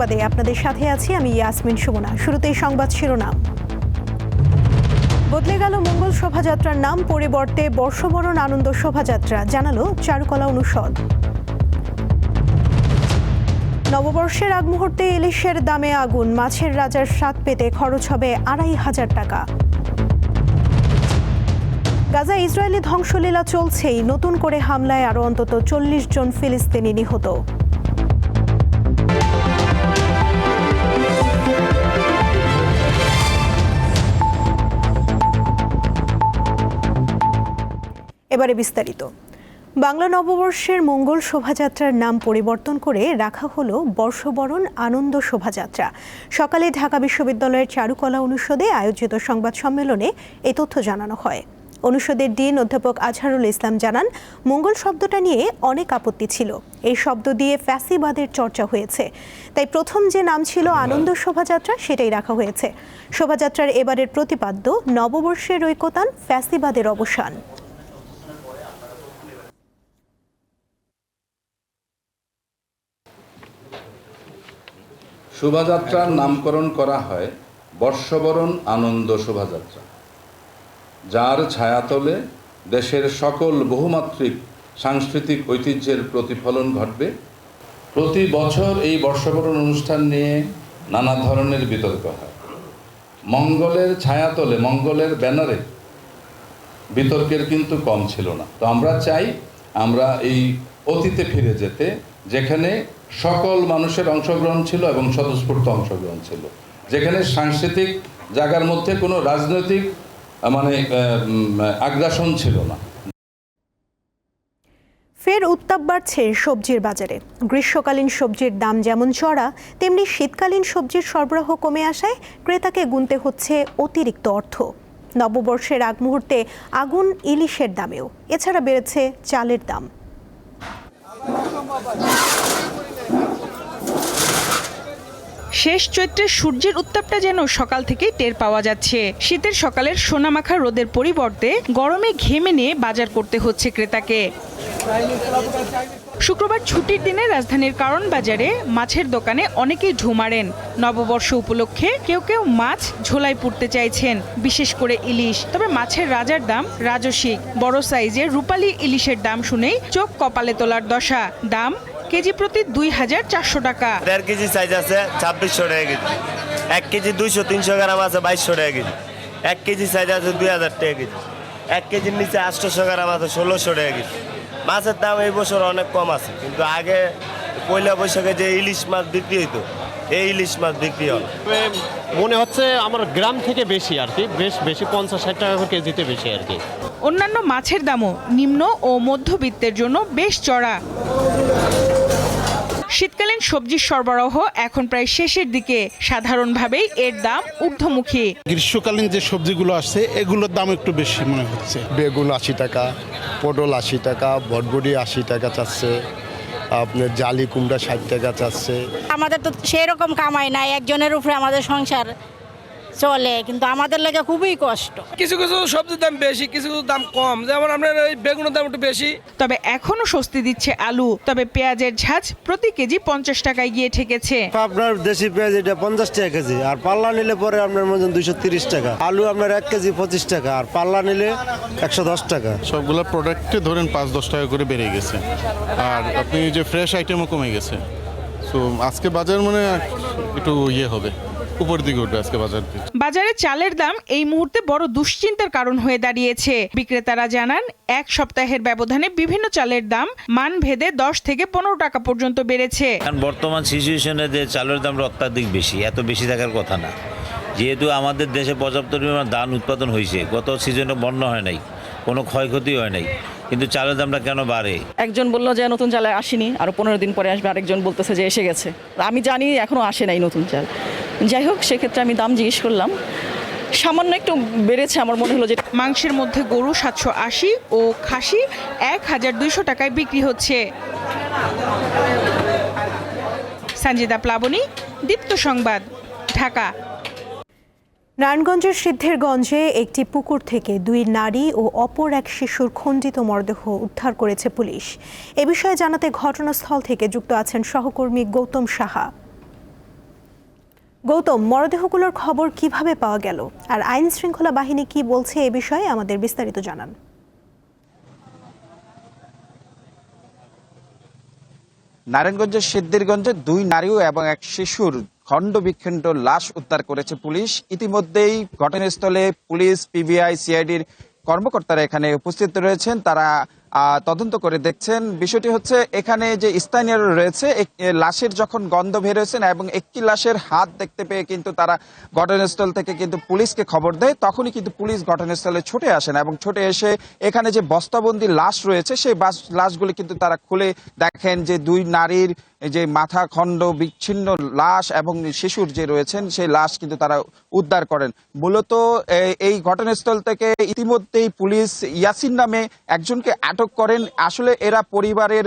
সংবাদে আপনাদের সাথে আছি আমি ইয়াসমিন সুমনা। শুরুতেই সংবাদ শিরোনাম। বদলে গেল মঙ্গল শোভাযাত্রার নাম, পরিবর্তে বর্ষবরণ আনন্দ শোভাযাত্রা, জানালো চারুকলা অনুষদ। নববর্ষের আগ মুহূর্তে ইলিশের দামে আগুন, মাছের রাজার স্বাদ পেতে খরচ হবে আড়াই হাজার টাকা। গাজা ইসরায়েলি ধ্বংসলীলা চলছেই, নতুন করে হামলায় আরও অন্তত চল্লিশ জন ফিলিস্তিনি নিহত। এবারে বিস্তারিত। বাংলা নববর্ষের মঙ্গল শোভাযাত্রার নাম পরিবর্তন করে রাখা হলো বর্ষবরণ আনন্দ শোভাযাত্রা। সকালে ঢাকা বিশ্ববিদ্যালয়ের চারুকলা অনুষদে আয়োজিত সংবাদ সম্মেলনে এই তথ্য জানানো হয়। অনুষদের ডিন অধ্যাপক আজহারুল ইসলাম জানান, মঙ্গল শব্দটা নিয়ে অনেক আপত্তি ছিল। এই শব্দ দিয়ে ফ্যাসিবাদের চর্চা হয়েছে। তাই প্রথম যে নাম ছিল আনন্দ শোভাযাত্রা, সেটাই রাখা হয়েছে। শোভাযাত্রার এবারের প্রতিপাদ্য নববর্ষের ঐকতান, ফ্যাসিবাদের অবসান। শোভাযাত্রার নামকরণ করা হয় বর্ষবরণ আনন্দ শোভাযাত্রা, যার ছায়াতলে দেশের সকল বহুমাত্রিক সাংস্কৃতিক ঐতিহ্যের প্রতিফলন ঘটবে। প্রতি বছর এই বর্ষবরণ অনুষ্ঠান নিয়ে নানা ধরনের বিতর্ক হয়। মঙ্গলের ছায়াতলে, মঙ্গলের ব্যানারে বিতর্কের কিন্তু কম ছিল না। তো আমরা চাই আমরা এই অতীতে ফিরে যেতে যেখানে সকল মানুষের অংশগ্রহণ ছিল এবং স্বতঃস্ফূর্ত অংশগ্রহণ ছিল। যেখানে সাংস্কৃতিক জায়গার মধ্যে কোনো রাজনৈতিক মানে আগ্রাসন ছিল না। ফের উত্তাপ বাড়ছে সবজির বাজারে। গ্রীষ্মকালীন সবজির দাম যেমন চড়া, তেমনি শীতকালীন সবজির সরবরাহ কমে আসায় ক্রেতাকে গুনতে হচ্ছে অতিরিক্ত অর্থ। নববর্ষের আগ মুহূর্তে আগুন ইলিশের দামেও। এছাড়া বেড়েছে চালের দাম। শেষ চৈত্রের সূর্যের উত্তাপটা যেন সকাল থেকেই টের পাওয়া যাচ্ছে। শীতের সকালের সোনামাখা রোদের পরিবর্তে গরমে ঘেমে নিয়ে বাজার করতে হচ্ছে ক্রেতাকে। শুক্রবার ছুটির দিনে রাজধানীর কারণ বাজারে মাছের দোকানে অনেকেই ঢুমারেন নববর্ষ উপলক্ষে কেউ কেউ মাছ ঝোলাই পুড়তে চাইছেন, বিশেষ করে ইলিশ। তবে মাছের রাজার দাম রাজসিক বড় সাইজের রূপালী ইলিশের দাম শুনেই চোখ কপালে তোলার দশা। দাম কেজি প্রতি দুই হাজার চারশো টাকা। দেড় কেজি সাইজ আছে ছাব্বিশশো টাকা কেজি। এক কেজি দুইশো তিনশো গ্রাম আছে বাইশশো টাকা কেজি। এক কেজি সাইজ আছে দুই হাজার টাকা কেজি। এক কেজির নিচে আটশোশো গ্রাম আছে ষোলোশো টাকা কেজি। মাছের দাম এই বছর অনেক কম আছে কিন্তু আগে পয়লা বৈশাখে যে ইলিশ মাছ বিক্রি হইতো এই ইলিশ মাছ বিক্রি হয় না। মনে হচ্ছে আমার গ্রাম থেকে বেশি আর কি বেশ বেশি পঞ্চাশ ষাট টাকা করে কেজিতে বেশি আর কি। অন্যান্য মাছের দামও নিম্ন ও মধ্যবিত্তের জন্য বেশ চড়া। শীতকালীন সবজির সরবরাহ এখন প্রায় শেষের দিকে। সাধারণভাবেই এর দাম ঊর্ধ্বমুখী। গ্রীষ্মকালীন যে সবজিগুলো আসছে এগুলোর দাম একটু বেশি মনে হচ্ছে। বেগুন আশি টাকা পটল আশি টাকা বটবটি আশি টাকা চাচ্ছে। আপনার জালি কুমড়া ষাট টাকা চাচ্ছে। আমাদের তো সেরকম কামাই নাই একজনের উপরে আমাদের সংসার। চলে কিন্তু আমাদের লাগে খুবই কষ্ট। কিছু কিছু সবজির দাম বেশি কিছু কিছু দাম কম। যেমন আপনার ওই বেগুনের দাম একটু বেশি। তবে এখনও স্বস্তি দিচ্ছে আলু তবে পেঁয়াজের ঝাঁজ প্রতি কেজি পঞ্চাশ টাকায় গিয়ে ঠেকেছে। আপনার দেশি পেঁয়াজ এটা পঞ্চাশ টাকা কেজি আর পাল্লা নিলে পরে আপনার মনে দুইশো তিরিশ টাকা। আলু আপনার এক কেজি পঁচিশ টাকা আর পাল্লা নিলে একশো দশ টাকা। সবগুলো প্রোডাক্টে ধরেন পাঁচ দশ টাকা করে বেড়ে গেছে। আর আপনি যে ফ্রেশ আইটেমও কমে গেছে। সো আজকে বাজার মানে একটু ইয়ে হবে। উপর দিকে উঠবে আজকে বাজার বাজারে চালের দাম এই মুহূর্তে বড় দুশ্চিন্তার কারণ হয়ে দাঁড়িয়েছে। বিক্রেতারা জানান এক সপ্তাহের ব্যবধানে বিভিন্ন চালের দাম মান ভেদে দশ থেকে পনেরো টাকা পর্যন্ত বেড়েছে। কারণ বর্তমান সিচুয়েশনে যে চালের দাম অত্যাধিক বেশি এত বেশি থাকার কথা না। যেহেতু আমাদের দেশে পর্যাপ্ত পরিমাণ ধান উৎপাদন হয়েছে গত সিজনে বন্যা হয় নাই কোনো ক্ষয়ক্ষতি হয় নাই কিন্তু চালের দামটা কেন বাড়ে? একজন বলল যে নতুন চাল আসেনি আরও পনেরো দিন পরে আসবে আরেকজন বলতেছে যে এসে গেছে। আমি জানি এখনও আসে নাই নতুন চাল। যাই হোক সেক্ষেত্রে আমি দাম জিজ্ঞেস করলাম। সামান্য একটু বেড়েছে আমার মনে হলো যে মাংসের মধ্যে গরু সাতশো আশি ও খাসি এক হাজার দুইশো টাকায় বিক্রি হচ্ছে। সঞ্জিতা প্লাবনী দীপ্ত সংবাদ ঢাকা। নারায়ণগঞ্জের সিদ্ধেরগঞ্জে একটি পুকুর থেকে দুই নারী ও অপর এক শিশুর খণ্ডিত মরদেহ উদ্ধার করেছে পুলিশ। এ বিষয়ে জানাতে ঘটনাস্থল থেকে যুক্ত আছেন সহকর্মী গৌতম সাহা। গৌতম, মরদেহগুলোর খবর কীভাবে পাওয়া গেল? আর আইন শৃঙ্খলা বাহিনী কি বলছে এ বিষয়ে আমাদের বিস্তারিত জানান। নারায়ণগঞ্জের সিদ্ধিরগঞ্জে দুই নারী এবং এক শিশুর খণ্ড বিখণ্ড লাশ উদ্ধার করেছে পুলিশ। ইতিমধ্যেই ঘটনাস্থলে পুলিশ, পিবিআই, সিআইডির কর্মকর্তারা এখানে উপস্থিত রয়েছেন। তারা তদন্ত করে দেখছেন। বিষয়টি হচ্ছে, এখানে যে স্থানীয়রা রয়েছে লাশের যখন গন্ধ বেরোয়েছেন এবং একটি লাশের হাত দেখতে পেয়ে কিন্তু তারা ঘটনাস্থল থেকে কিন্তু পুলিশকে খবর দেয়। তখনই কিন্তু পুলিশ ঘটনাস্থলে ছুটে আসেন এবং ছুটে এসে এখানে যে বস্তাবন্দি লাশ রয়েছে, সেই লাশগুলি কিন্তু তারা খুলে দেখেন যে দুই নারীর যে মাথা খণ্ড বিচ্ছিন্ন লাশ এবং শিশুর যে রয়েছেন, সেই লাশ কিন্তু তারা উদ্ধার করেন। মূলত এই ঘটনাস্থল থেকে ইতিমধ্যেই পুলিশ ইয়াসিন নামে একজনকে আটক করেন। আসলে এরা পরিবারের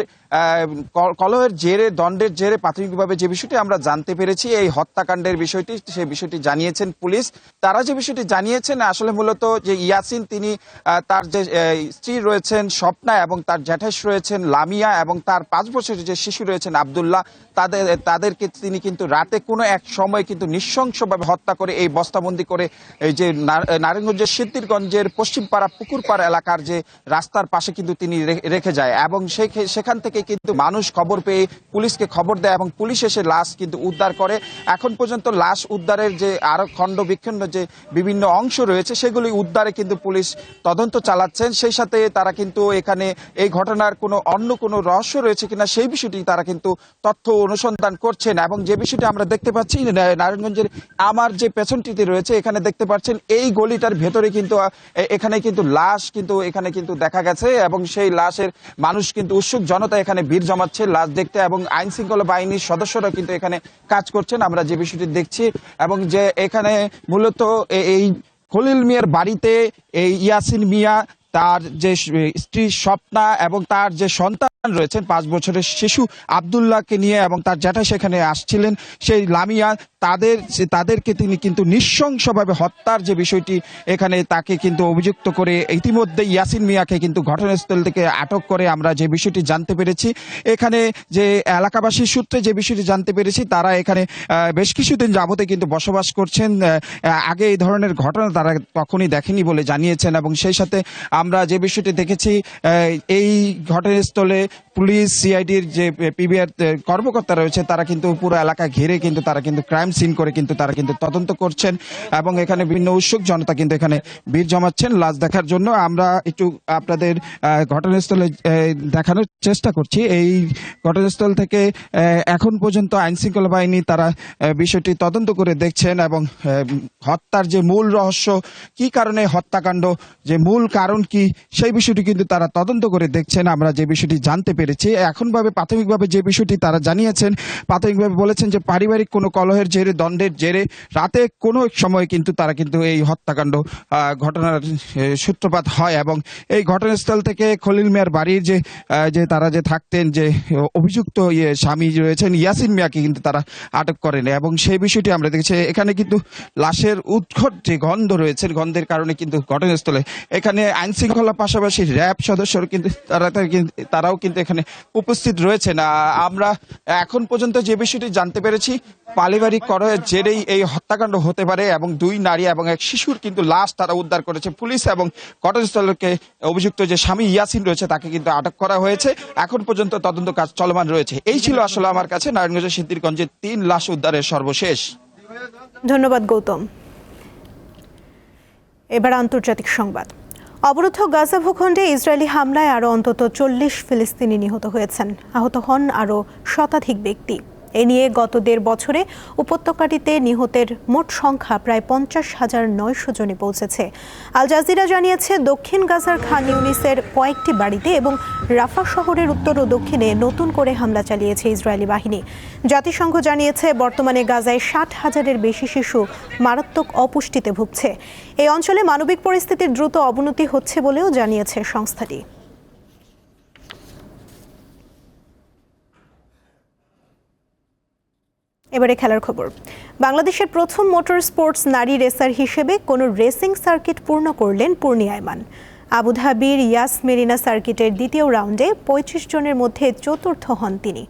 কলহের জেরে, দণ্ডের জেরে প্রাথমিকভাবে যে বিষয়টি আমরা জানতে পেরেছি, এই হত্যাকাণ্ডের বিষয়টি, সেই বিষয়টি জানিয়েছেন পুলিশ। তারা যে বিষয়টি জানিয়েছেন, আসলে মূলত যে ইয়াসিন, তিনি তার যে স্ত্রী রয়েছেন স্বপ্না এবং তার জ্যাঠাইশ রয়েছেন লামিয়া এবং তার পাঁচ বছরের যে শিশু রয়েছেন আবদুল্লাহ, তাদের, তাদেরকে তিনি কিন্তু রাতে কোনো এক সময় কিন্তু নৃশংসভাবে হত্যা করে এই বস্তাবন্দি করে, এই যে নারায়ণগঞ্জের সিদ্ধিরগঞ্জের পশ্চিমপাড়া পুকুরপাড়া এলাকার যে রাস্তার পাশে কিন্তু তিনি রেখে যায় এবং সেখান থেকে কিন্তু মানুষ খবর পেয়ে পুলিশকে খবর দেয় এবং পুলিশ এসে লাশ কিন্তু উদ্ধার করে। এখন পর্যন্ত লাশ উদ্ধারের যে আরও খণ্ড বিচ্ছিন্ন যে বিভিন্ন অংশ রয়েছে, সেগুলি উদ্ধারে কিন্তু পুলিশ তদন্ত চালাচ্ছেন। সেই সাথে তারা কিন্তু এখানে এই ঘটনার কোনো অন্য কোনো রহস্য রয়েছে কিনা সেই বিষয়টি তারা কিন্তু তথ্য অনুসন্ধান করছেন এবং যে বিষয়টি আমরা দেখতে পাচ্ছি নারায়ণগঞ্জের আমার যে পেছনটিতে রয়েছে, এখানে দেখতে পাচ্ছেন এই গলিটার ভেতরে কিন্তু এখানে কিন্তু লাশ কিন্তু, এখানে কিন্তু দেখা গেছে এবং সেই লাশের মানুষ কিন্তু উৎসুক জনতা এখানে ভিড় জমাচ্ছে, লাশ দেখতে এবং আইন শৃঙ্খলা বাহিনীর সদস্যরা কিন্তু এখানে কাজ করছেন। আমরা যে বিষয়টি দেখছি এবং যে এখানে মূলত এই খলিল মিয়ার বাড়িতে এই ইয়াসিন মিয়া, তার যে স্ত্রী স্বপ্না এবং তার যে সন্তান রয়েছেন, পাঁচ বছরের শিশু আবদুল্লাহকে নিয়ে এবং তার জ্যাঠা সেখানে আসছিলেন। সেই লামিয়া তাদের, তাদেরকে তিনি কিন্তু নৃশংসভাবে হত্যার যে বিষয়টি, এখানে তাকে কিন্তু অভিযুক্ত করে ইতিমধ্যে ইয়াসিন মিয়াকে কিন্তু ঘটনাস্থল থেকে আটক করে আমরা যে বিষয়টি জানতে পেরেছি। এখানে যে এলাকাবাসীর সূত্রে যে বিষয়টি জানতে পেরেছি, তারা এখানে বেশ কিছুদিন যাবতে কিন্তু বসবাস করছেন। আগে এই ধরনের ঘটনা তারা কখনই দেখেনি বলে জানিয়েছেন এবং সেই সাথে আমরা যে বিষয়টি দেখেছি এই ঘটনাস্থলে পুলিশ সিআইডির যে পিবিআর কর্মকর্তা রয়েছে, তারা কিন্তু পুরো এলাকা ঘিরে কিন্তু তারা কিন্তু ক্রাইম সিন করে কিন্তু তারা কিন্তু তদন্ত করছেন এবং এখানে বিভিন্ন উৎসুক জনতা কিন্তু এখানে ভিড় জমাচ্ছেন লাশ দেখার জন্য। আমরা একটু আপনাদের ঘটনাস্থলে দেখানোর চেষ্টা করছি। এই ঘটনাস্থল থেকে এখন পর্যন্ত আইন শৃঙ্খলা বাহিনী তারা বিষয়টি তদন্ত করে দেখছেন এবং হত্যার যে মূল রহস্য, কি কারণে হত্যাকাণ্ড, যে মূল কারণ কি, সেই বিষয়টি কিন্তু তারা তদন্ত করে দেখছেন। আমরা যে বিষয়টি জানতে পেরেছি। এখনভাবে প্রাথমিকভাবে যে বিষয়টি তারা জানিয়েছেন, প্রাথমিকভাবে বলেছেন যে পারিবারিক কোনো কলহের জেরে, দ্বন্দ্বের জেরে রাতে কোনো সময় কিন্তু তারা কিন্তু এই হত্যাকাণ্ড ঘটনার সূত্রপাত হয় এবং এই ঘটনাস্থল থেকে খলিল মিয়ার বাড়ির যে যে তারা যে থাকতেন, যে অভিযুক্ত ইয়ে স্বামী রয়েছেন ইয়াসিন মিয়াকে কিন্তু তারা আটক করেন এবং সেই বিষয়টি আমরা দেখেছি। এখানে কিন্তু লাশের উৎকট যে গন্ধ রয়েছে, গন্ধের কারণে কিন্তু ঘটনাস্থলে এখানে আইন শৃঙ্খলা পাশাপাশি র্যাব সদস্যরা কিন্তু তারা তারা কিন্তু- তারাও কিন্তু এখানে উপস্থিত রয়েছেন। আমরা এখন পর্যন্ত যে বিষয়টি জানতে পেরেছি পারিবারিক কলহের জেরেই এই হত্যাকাণ্ড হতে পারে এবং দুই নারী এবং এক শিশুর কিন্তু লাশ তারা উদ্ধার করেছে পুলিশ এবং ঘটনাস্থলকে অভিযুক্ত যে স্বামী ইয়াসিন রয়েছে তাকে কিন্তু আটক করা হয়েছে। এখন পর্যন্ত তদন্ত কাজ চলমান রয়েছে। এই ছিল আসলে আমার কাছে নারায়ণগঞ্জের সিদ্ধিরগঞ্জে তিন লাশ উদ্ধারের সর্বশেষ। ধন্যবাদ গৌতম। এবার আন্তর্জাতিক সংবাদ। অবরুদ্ধ গাজা ভূখণ্ডে ইসরায়েলি হামলায় আরও অন্তত চল্লিশ ফিলিস্তিনি নিহত হয়েছেন। আহত হন আরও শতাধিক ব্যক্তি। এ নিয়ে গত দেড় বছরে উপত্যকাটিতে নিহতের মোট সংখ্যা প্রায় পঞ্চাশ হাজার নয়শো জনে পৌঁছেছে। আল জাজিরা জানিয়েছে, দক্ষিণ গাজার খান ইউনিসের কয়েকটি বাড়িতে এবং রাফা শহরের উত্তর ও দক্ষিণে নতুন করে হামলা চালিয়েছে ইসরায়েলি বাহিনী। জাতিসংঘ জানিয়েছে, বর্তমানে গাজায় ষাট হাজারের বেশি শিশু মারাত্মক অপুষ্টিতে ভুগছে। এই অঞ্চলে মানবিক পরিস্থিতির দ্রুত অবনতি হচ্ছে বলেও জানিয়েছে সংস্থাটি। এবারে খেলার খবর। বাংলাদেশের প্রথম মোটর স্পোর্টস নারী রেসার হিসেবে কোনো রেসিং সার্কিট পূর্ণ করলেন পূর্ণি আয়মান। আবুধাবির ইয়াস মেরিনা সার্কিটের দ্বিতীয় রাউন্ডে পঁয়ত্রিশ জনের মধ্যে চতুর্থ হন তিনি।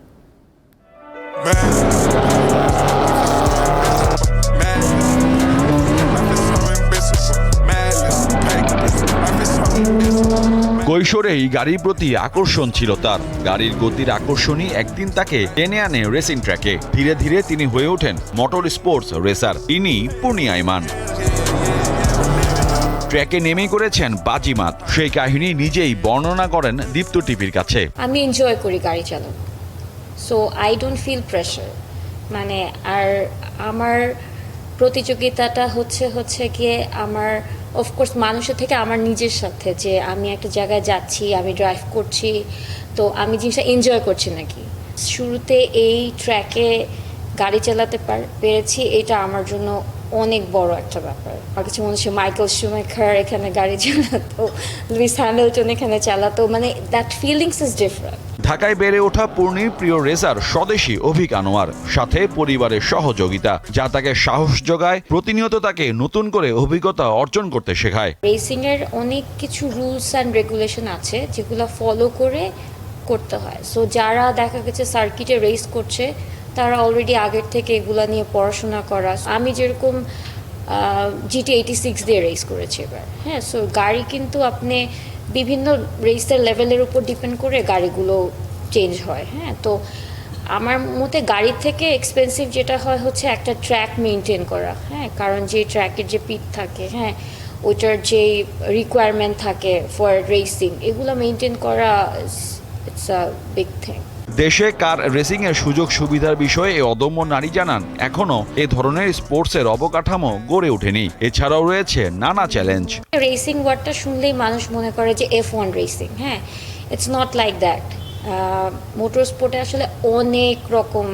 কৈশোরেই গাড়ির প্রতি আকর্ষণ ছিল তার। গাড়ির গতির আকর্ষণই একদিন তাকে টেনে আনে রেসিং ট্র্যাকে ধীরে ধীরে তিনি হয়ে ওঠেন মোটর স্পোর্টস রেসার ইনি পূর্ণিয়া ইমান ট্র্যাকে নেমে করেছেন বাজিমাত। সেই কাহিনী নিজেই বর্ণনা করেন দীপ্ত টিভির কাছে। আমি এনজয় করি গাড়ি চালানো so I don't feel pressure মানে আর আমার প্রতিযোগিতাটা হচ্ছে হচ্ছে গিয়ে আমার অফকোর্স মানুষের থেকে আমার নিজের সাথে, যে আমি একটা জায়গায় যাচ্ছি, আমি ড্রাইভ করছি, তো আমি জিনিসটা এনজয় করছি নাকি? শুরুতে এই ট্র্যাকে গাড়ি চালাতে পার- পেরেছি, এটা আমার জন্য অনেক বড় একটা ব্যাপার। আমার কাছে মনে হচ্ছে মাইকেল শুমেখার এখানে গাড়ি চালাতো লুইস হ্যামিল্টন এখানে চালাতো মানে দ্যাট ফিলিংস ইজ ডিফারেন্ট ঢাকায় বেড়ে ওঠা পূর্ণির প্রিয় রেসার স্বদেশী অভিক আনোয়ার। সাথে পরিবারের সহযোগিতা, যা তাকে সাহস যোগায়, প্রতিনিয়ত তাকে নতুন করে অভিজ্ঞতা অর্জন করতে শেখায়। রেসিং এর অনেক কিছু রুলস অ্যান্ড রেগুলেশন আছে, যেগুলো ফলো করে করতে হয়। সো যারা দেখা গেছে সার্কিটে রেস করছে, তারা অলরেডি আগের থেকে এগুলা নিয়ে পড়াশোনা করা। আমি যেরকম জিটি এইটি সিক্স দিয়ে রেস করেছি এবার। হ্যাঁ সো গাড়ি কিন্তু আপনি বিভিন্ন রেসের লেভেলের উপর ডিপেন্ড করে গাড়িগুলো চেঞ্জ হয় হ্যাঁ? তো আমার মতে গাড়ির থেকে এক্সপেন্সিভ যেটা হয় হচ্ছে একটা ট্র্যাক মেনটেন করা হ্যাঁ? কারণ যে ট্র্যাকের যে পিট থাকে হ্যাঁ? ওইটার যে রিকোয়ারমেন্ট থাকে ফর রেসিং এগুলো মেনটেন করা ইটস আ বিগ থিং দেশে কার রেসিং এর সুযোগ সুবিধার বিষয়ে এই অদম্য নারী জানান এখনও এ ধরনের স্পোর্টসের অবকাঠামো গড়ে ওঠেনি। এছাড়াও রয়েছে নানা চ্যালেঞ্জ রেসিং ওয়ার্ডটা শুনলেই মানুষ মনে করে যে এফ ওয়ান রেসিং হ্যাঁ? It's not like that motor স্পোর্টে আসলে অনেক রকম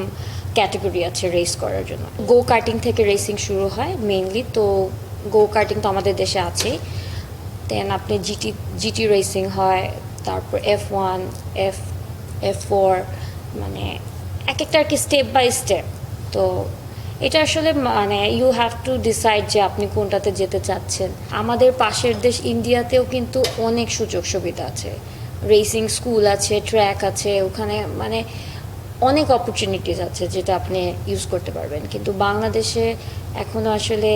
ক্যাটাগরি আছে রেস করার জন্য। গো কার্টিং থেকে রেসিং শুরু হয় মেইনলি তো গো কার্টিং তো আমাদের দেশে আছেই। দেন আপনি জিটি জিটি রেসিং হয়, তারপর F one F F four মানে এক একটা আর কি স্টেপ বাই স্টেপ তো এটা আসলে মানে ইউ হ্যাভ টু ডিসাইড যে আপনি কোনটাতে যেতে চাচ্ছেন। আমাদের পাশের দেশ ইন্ডিয়াতেও কিন্তু অনেক সুযোগ সুবিধা আছে। রেসিং স্কুল আছে ট্র্যাক আছে ওখানে মানে অনেক অপরচুনিটিস আছে যেটা আপনি ইউজ করতে পারবেন। কিন্তু বাংলাদেশে এখনও আসলে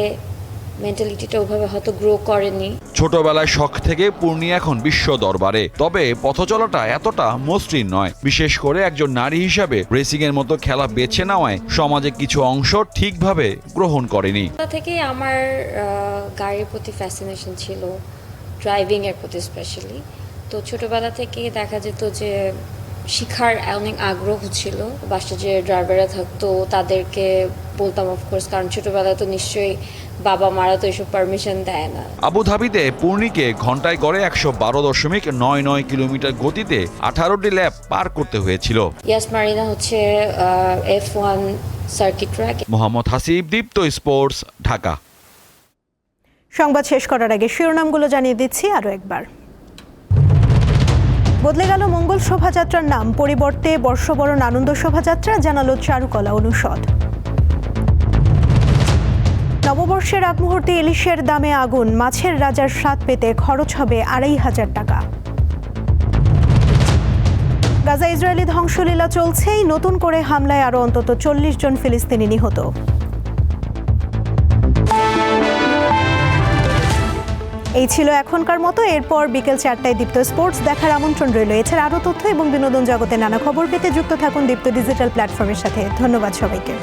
মেন্টালিটিটা ওভাবে হয়তো গ্রো করেনি। ছোটবেলায় শখ থেকে পূর্ণি এখন বিশ্ব দরবারে। তবে পথ চলাটা এতটা মসৃণ নয়। বিশেষ করে একজন নারী হিসাবে রেসিং এর মতো খেলা বেছে নেওয়ায় সমাজে কিছু অংশ ঠিকভাবে গ্রহণ করেনি। থেকেই আমার গাড়ির প্রতি ফ্যাসিনেশন ছিল ড্রাইভিং এর প্রতি স্পেশালি তো ছোটবেলা থেকে দেখা যেত যে শিখার অনেক আগ্রহ ছিল। বাসা যে ড্রাইভাররা থাকতো তাদেরকে বলতাম অফকোর্স কারণ ছোটবেলায় তো নিশ্চয়ই বাবা মারা তো এসব পারমিশন দেয় না। আবুধাবিতে পূর্ণিকে ঘন্টায় গড়ে একশো বারো দশমিক নয় নয় কিলোমিটার গতিতে আঠারোটি ল্যাব পার করতে হয়েছিল। ইয়াস মারিনা হচ্ছে F one circuit track Mohammad Hasib Dipto sports Dhaka. সংবাদ শেষ করার আগে শিরোনামগুলো জানিয়ে দিচ্ছি আরও একবার। বদলে গেল মঙ্গল শোভাযাত্রার নাম। পরিবর্তে বর্ষবরণ আনন্দ শোভাযাত্রা, জানালো চারুকলা অনুষদ। নববর্ষের আগ মুহূর্তে ইলিশের দামে আগুন, মাছের রাজার স্বাদ পেতে খরচ হবে আড়াই হাজার টাকা। গাজা ইসরায়েলি ধ্বংসলীলা চলছেই, নতুন করে হামলায় আরও অন্তত চল্লিশ জন ফিলিস্তিনি নিহত। এই ছিল এখনকার মতো। এরপর বিকেল চারটায় দীপ্ত স্পোর্টস দেখার আমন্ত্রণ রইল। এছাড়া আরও তথ্য এবং বিনোদন জগতে নানা খবর পেতে যুক্ত থাকুন দীপ্ত ডিজিটাল প্ল্যাটফর্মের সাথে। ধন্যবাদ সবাইকে।